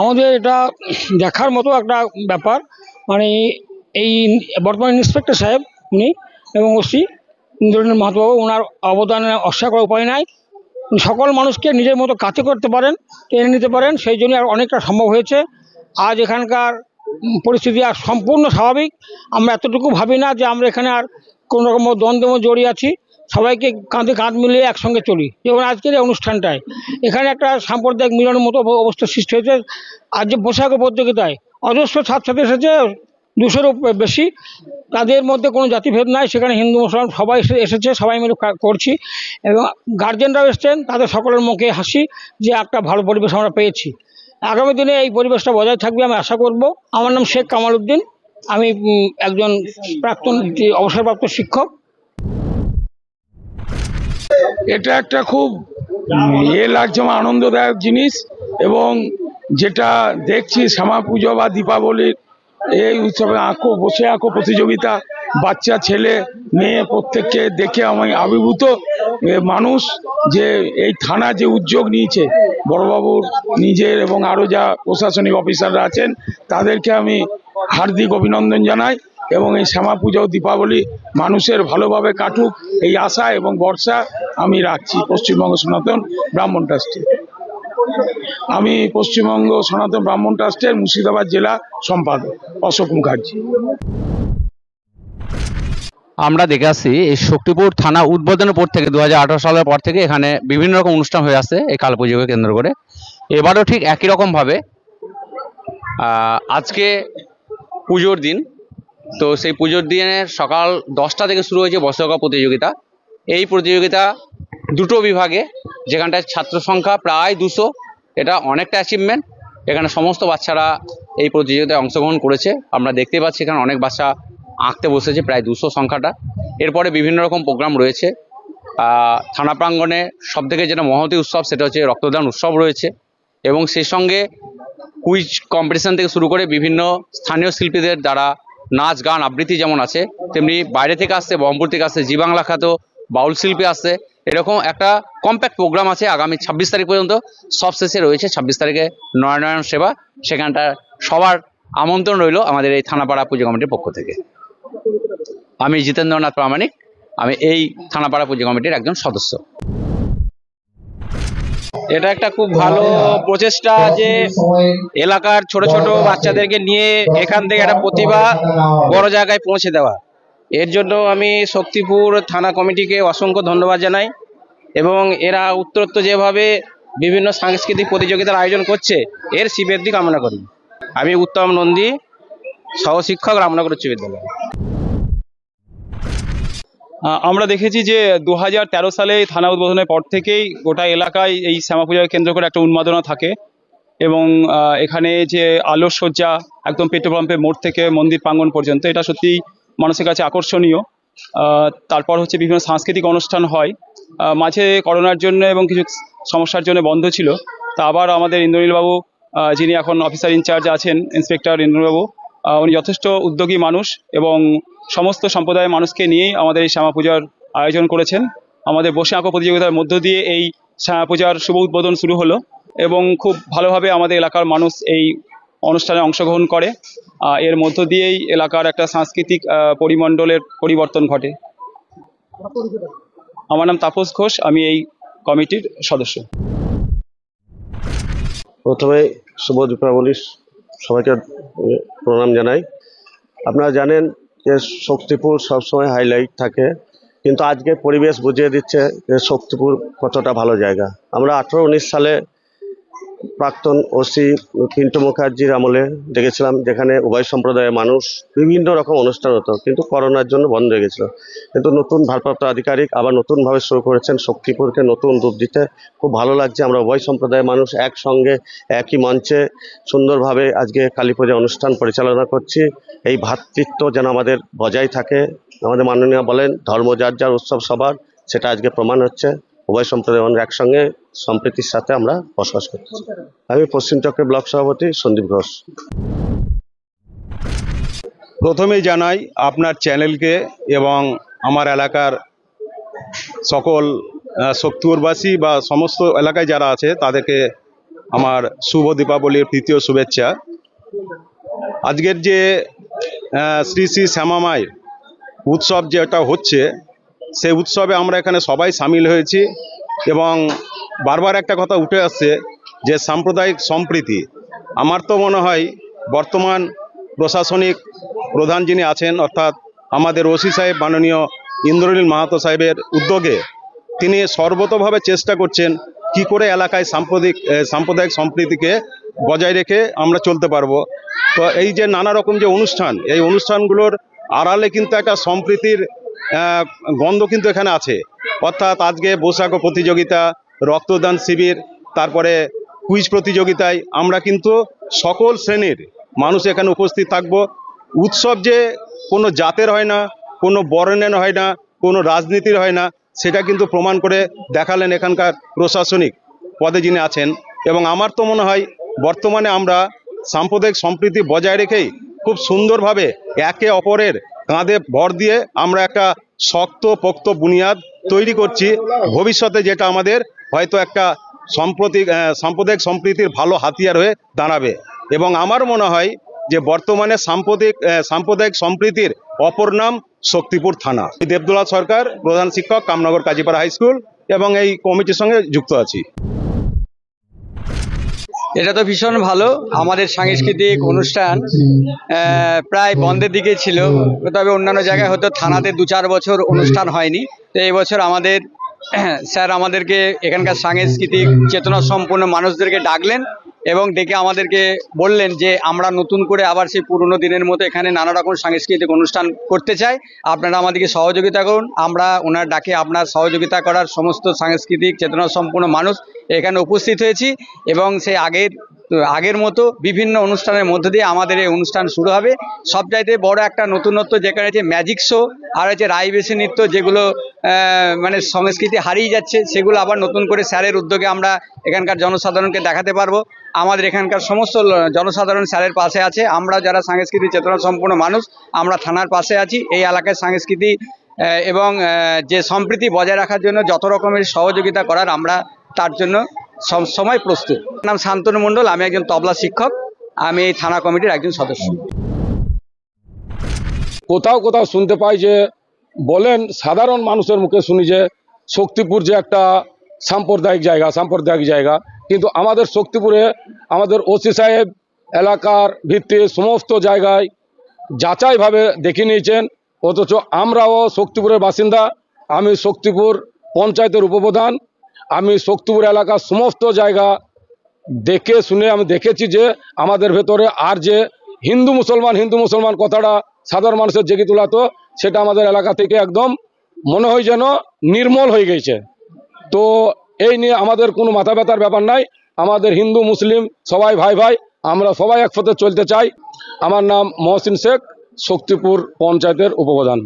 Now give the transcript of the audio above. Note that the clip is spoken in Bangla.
আমাদের এটা দেখার মতো একটা ব্যাপার। মানে এই বর্তমান ইন্সপেক্টর সাহেব উনি এবং ওসি ইন্দ্রনীল মাহাতবাবু ওনার অবদানে অস্বীকার করার উপায় নাই। সকল মানুষকে নিজের মতো কাছে করতে পারেন, টেনে নিতে পারেন, সেই জন্য আর অনেকটা সম্ভব হয়েছে। আজ এখানকার পরিস্থিতি আর সম্পূর্ণ স্বাভাবিক। আমরা এতটুকু ভাবি না যে আমরা এখানে আর কোনো রকম দ্বন্দ্ব জড়িয়ে আছি। সবাইকে কাঁধে কাঁধ মিলিয়ে একসঙ্গে চলি। যেমন আজকের এই অনুষ্ঠানটায়। এখানে একটা সাম্প্রদায়িক মিলনের মতো অব- অবস্থা সৃষ্টি হয়েছে। আজ যে পোশাক প্রতিযোগিতায় অজস্র ছাত্রছাত্রী এসেছে দুশোরও বেশি। তাদের মধ্যে কোনো জাতিভেদ নাই। সেখানে হিন্দু, মুসলমান সবাই এসে- এসেছে, সবাই মিলে করছি। এবং গার্জেনরাও এসছেন। তাদের সকলের মুখে হাসি যে একটা ভালো পরিবেশ আমরা পেয়েছি। আগামী দিনে এই পরিবেশটা বজায় থাকবে আমি আশা করব। আমার নাম শেখ কামাল উদ্দিন। আমি একজন প্রাক্তন অবসরপ্রাপ্ত শিক্ষক। এটা একটা খুব ইয়ে লাগছে আমার আনন্দদায়ক জিনিস। এবং যেটা দেখছি শ্যামা পুজো বা দীপাবলির এই উৎসবে আঁকো, বসে আঁকো প্রতিযোগিতা, বাচ্চা, ছেলে, মেয়ে প্রত্যেককে দেখে আমি আবির্ভূত। মানুষ যে এই থানা যে উদ্যোগ নিয়েছে, বড়বাবুর নিজের এবং আরও যা প্রশাসনিক অফিসাররা আছেন, তাদেরকে আমি হার্দিক অভিনন্দন জানাই। এবং এই শ্যামা পুজো, দীপাবলি মানুষের ভালোভাবে কাটুক, এই আশা এবং বর্ষা আমি রাখছি পশ্চিমবঙ্গ সনাতন ব্রাহ্মণ ট্রাস্টে। আমি পশ্চিমবঙ্গ সনাতন ব্রাহ্মণ ট্রাস্টের মুর্শিদাবাদ জেলা সম্পাদক অশোক মুখার্জি। আমরা দেখে আসছি, এই শক্তিপুর থানা উদ্বোধনের পর থেকে দু হাজার আঠারো সালের পর থেকে এখানে বিভিন্ন রকম অনুষ্ঠান হয়ে আসছে এই কালী পুজোকে কেন্দ্র করে। এবারও ঠিক একই রকমভাবে আজকে পুজোর দিন তো সেই পুজোর দিনের সকাল দশটা থেকে শুরু হয়েছে বর্ষকা প্রতিযোগিতা। এই প্রতিযোগিতা দুটো বিভাগে, যেখানটায় ছাত্র সংখ্যা প্রায় দুশো, এটা অনেকটা অ্যাচিভমেন্ট এখানে সমস্ত বাচ্চারা এই প্রতিযোগিতায় অংশগ্রহণ করেছে। আমরা দেখতে পাচ্ছি এখানে অনেক বাচ্চা আঁকতে বসেছে, প্রায় দুশো সংখ্যাটা। এরপরে বিভিন্ন রকম প্রোগ্রাম রয়েছে। থানা প্রাঙ্গণে সব থেকে যেটা মহতী উৎসব, সেটা হচ্ছে রক্তদান উৎসব রয়েছে। এবং সেই সঙ্গে কুইজ কম্পিটিশন থেকে শুরু করে বিভিন্ন স্থানীয় শিল্পীদের দ্বারা নাচ, গান, আবৃত্তি যেমন আছে, তেমনি বাইরে থেকে আসছে, বহরমপুর থেকে আসছে জি বাংলা খ্যাত, বাউল শিল্পী আসছে। এরকম একটা কম্প্যাক্ট প্রোগ্রাম আছে আগামী ছাব্বিশ তারিখ পর্যন্ত। সব শেষে রয়েছে ছাব্বিশ তারিখে নয়নায়ন সেবা। সেখানটা সবার আমন্ত্রণ রইল আমাদের এই থানাপাড়া পুজো কমিটির পক্ষ থেকে। আমি জিতেন্দ্রনাথ প্রামাণিক, আমি এই থানাপাড়া পুজো কমিটির একজন সদস্য। এটা একটা খুব ভালো প্রচেষ্টা যে এলাকার ছোট ছোট বাচ্চাদেরকে নিয়ে এখান থেকে একটা প্রতিভা বড় জায়গায় পৌঁছে দেওয়া। এর জন্য আমি শক্তিপুর থানা কমিটিকে অসংখ্য ধন্যবাদ জানাই এবং এরা উত্তরোত্তর যেভাবে বিভিন্ন সাংস্কৃতিক প্রতিযোগিতার আয়োজন করছে, এর শিবের দিক কামনা করি। আমি উত্তম নন্দী, সহশিক্ষক রামনগর উচ্চ বিদ্যালয়। আমরা দেখেছি যে দু হাজার তেরো সালে থানা উদ্বোধনের পর থেকেই গোটা এলাকায় এই শ্যামা পূজাকে কেন্দ্র করে একটা উন্মাদনা থাকে এবং এখানে যে আলোকসজ্জা একদম পেট্রোল পাম্পের মোড় থেকে মন্দির প্রাঙ্গণ পর্যন্ত, এটা সত্যি মানুষের কাছে আকর্ষণীয়। তারপর হচ্ছে বিভিন্ন সাংস্কৃতিক অনুষ্ঠান হয়। মাঝে করোনার জন্য এবং কিছু সমস্যার জন্য বন্ধ ছিল। তা আবার আমাদের ইন্দ্রনীলবাবু যিনি এখন অফিসার ইনচার্জ আছেন ইন্সপেক্টর ইন্দ্রনীলবাবু উনি যথেষ্ট উদ্যোগী মানুষ এবং সমস্ত সম্প্রদায়ের মানুষকে নিয়েই আমাদের এই শ্যামা পূজার আয়োজন করেছেন। আমাদের বসে আঁকো প্রতিযোগিতার মধ্য দিয়ে এই শ্যামা পূজার শুভ উদ্বোধন শুরু হলো এবং খুব ভালোভাবে আমাদের এলাকার মানুষ এই অনুষ্ঠানে অংশগ্রহণ করে। এর মধ্য দিয়েই এলাকার একটা সাংস্কৃতিক পরিমণ্ডলের পরিবর্তন ঘটে। আমার নাম তাপস ঘোষ, আমি এই কমিটির সদস্য। প্রথমে শুভ দীপাবলির সবাইকে প্রণাম জানাই। আপনারা জানেন যে শক্তিপুর সবসময় হাইলাইট থাকে, কিন্তু আজকে পরিবেশ বুঝিয়ে দিচ্ছে যে শক্তিপুর কতটা ভালো জায়গা। আমরা আঠেরো উনিশ সালে প্রাক্তন ওসি পিন্টু মুখার্জির আমলে দেখেছিলাম যেখানে উভয় সম্প্রদায়ের মানুষ বিভিন্ন রকম অনুষ্ঠান হতো, কিন্তু করোনার জন্য বন্ধ হয়ে গেছিল। কিন্তু নতুন ভারপ্রাপ্ত আধিকারিক আবার নতুনভাবে শুরু করেছেন শক্তিপুরকে নতুন রূপ দিতে। খুব ভালো লাগছে আমরা উভয় সম্প্রদায়ের মানুষ একসঙ্গে, একই মঞ্চে সুন্দরভাবে আজকে কালী পূজা অনুষ্ঠান পরিচালনা করছি। এই ভ্রাতৃত্ব যেন আমাদের বজায় থাকে। আমাদের মাননীয় বলেন, ধর্ম যার যার উৎসব সবার, সেটা আজকে প্রমাণ হচ্ছে। উভয় সম্প্রদায়ের মানুষ একসঙ্গে সম্প্রীতির সাথে আমরা বসবাস করছি। আমি পশ্চিম চক্রের ব্লক সভাপতি সন্দীপ ঘোষ। প্রথমেই জানাই, আপনার চ্যানেলকে এবং আমার এলাকার সকল শক্তিপুরবাসী বা সমস্ত এলাকায় যারা আছে, তাদেরকে আমার শুভ দীপাবলির তৃতীয় শুভেচ্ছা। আজকের যে শ্রী শ্রী শ্যামামায়ের উৎসব যেটা হচ্ছে সেই উৎসবে আমরা এখানে সবাই সামিল হয়েছি এবং বারবার একটা কথা উঠে আসছে যে সাম্প্রদায়িক সম্প্রীতি। আমার তো মনে হয় বর্তমান প্রশাসনিক প্রধান যিনি আছেন, অর্থাৎ আমাদের ওসি সাহেব, মাননীয় ইন্দ্রনীল মাহাতো সাহেবের উদ্যোগে তিনি সর্বতভাবে চেষ্টা করছেন কি করে এলাকায় সাম্প্রদায়িক সাম্প্রদায়িক সম্প্রীতিকে বজায় রেখে আমরা চলতে পারব। তো এই যে নানা রকম যে অনুষ্ঠান, এই অনুষ্ঠানগুলোর আড়ালে কিন্তু একটা সম্প্রীতির গন্ধ কিন্তু এখানে আছে। অর্থাৎ আজকে বৈশাখ প্রতিযোগিতা, রক্তদান শিবির, তারপরে কুইজ প্রতিযোগিতায় আমরা কিন্তু সকল শ্রেণির মানুষ এখানে উপস্থিত থাকব। উৎসব যে কোনো জাতের হয় না, কোনো বর্ণের হয় না, কোনো রাজনীতির হয় না, সেটা কিন্তু প্রমাণ করে দেখালেন এখানকার প্রশাসনিক পদে যিনি আছেন। এবং আমার তো মনে হয়, বর্তমানে আমরা সাম্প্রদায়িক সম্প্রীতি বজায় রেখেই খুব সুন্দরভাবে একে অপরের কাঁধে ভর দিয়ে আমরা একটা শক্ত, পোক্ত বুনিয়াদ তৈরি করছি। ভবিষ্যতে যেটা আমাদের হয়তো একটা সাম্প্রতিক সাম্প্রদায়িক সম্প্রীতির ভালো হাতিয়ার হয়ে দাঁড়াবে। এবং আমার মনে হয় যে বর্তমানে সাম্প্রতিক সাম্প্রদায়িক সম্প্রীতির অপর নাম শক্তিপুর থানা। দেবদুলা সরকার, প্রধান শিক্ষক, কামনগর কাজীপাড়া হাই স্কুল এবং এই কমিটির সঙ্গে যুক্ত আছি। এটা তো ভীষণ ভালো। আমাদের সাংস্কৃতিক অনুষ্ঠান প্রায় বন্ধের দিকে ছিল। তবে অন্যান্য জায়গায় হয়তো থানাতে দু চার বছর অনুষ্ঠান হয়নি। তো এই বছর আমাদের, স্যার আমাদেরকে এখানকার সাংস্কৃতিক চেতনা সম্পন্ন মানুষদেরকে ডাকলেন এবং ডেকে আমাদেরকে বললেন যে, আমরা নতুন করে আবার সেই পুরনো দিনের মতো এখানে নানা রকম সাংস্কৃতিক অনুষ্ঠান করতে চাই। আপনারা আমাদেরকে সহযোগিতা করুন। আমরা ওনার ডাকে আপনার সহযোগিতা করার সমস্ত সাংস্কৃতিক চেতনা সম্পন্ন মানুষ এখানে উপস্থিত হয়েছি এবং সেই আগের আগের মতো বিভিন্ন অনুষ্ঠানের মধ্য দিয়ে আমাদের এই অনুষ্ঠান শুরু হবে। সব সবচাইতে বড় একটা নতুনত্ব যেখানে হচ্ছে ম্যাজিক শো আর হচ্ছে রায়বেশি নৃত্য যেগুলো মানে সংস্কৃতি হারিয়ে যাচ্ছে সেগুলো আবার নতুন করে স্যারের উদ্যোগে আমরা এখানকার জনসাধারণকে দেখাতে পারব। আমাদের এখানকার সমস্ত জনসাধারণ স্যারের পাশে আছে। আমরা যারা সাংস্কৃতিক চেতনা সম্পূর্ণ মানুষ আমরা থানার পাশে আছি। এই এলাকায় সংস্কৃতি আহ, এবং যে সম্প্রীতি বজায় রাখার জন্য যত রকমের সহযোগিতা করার আমরা তার জন্য সব সময় প্রস্তুত। নাম শান্তনু মণ্ডল, আমি একজন তবলা শিক্ষক। আমি এই থানা কমিটির একজন সদস্য। কোথাও কোথাও শুনতে পাই যে বলেন, সাধারণ মানুষের মুখে শুনি যে শক্তিপুর যে একটা সাম্প্রদায়িক জায়গা সাম্প্রদায়িক জায়গা। কিন্তু আমাদের শক্তিপুরে আমাদের ওসি সাহেব এলাকার ভিত্তি সমস্ত জায়গায় যাচাইভাবে দেখে নিয়েছেন। অথচ আমরাও শক্তিপুরের বাসিন্দা, আমি শক্তিপুর পঞ্চায়েতের উপপ্রধান। আমি শক্তিপুর এলাকার সমস্ত জায়গা দেখে শুনে আমি দেখেছি যে আমাদের ভেতরে আর যে হিন্দু মুসলমান হিন্দু মুসলমান কথাটা সাধারণ মানুষের জেগে তোলাতো সেটা আমাদের এলাকা থেকে একদম মনে হয় যেন নির্মল হয়ে গেছে। তো এই নিয়ে আমাদের কোনো মাথা ব্যথার ব্যাপার নাই। আমাদের হিন্দু, মুসলিম সবাই ভাই ভাই, আমরা সবাই একসাথে চলতে চাই। আমার নাম মহসিন শেখ, শক্তিপুর পঞ্চায়েতের উপপ্রধান।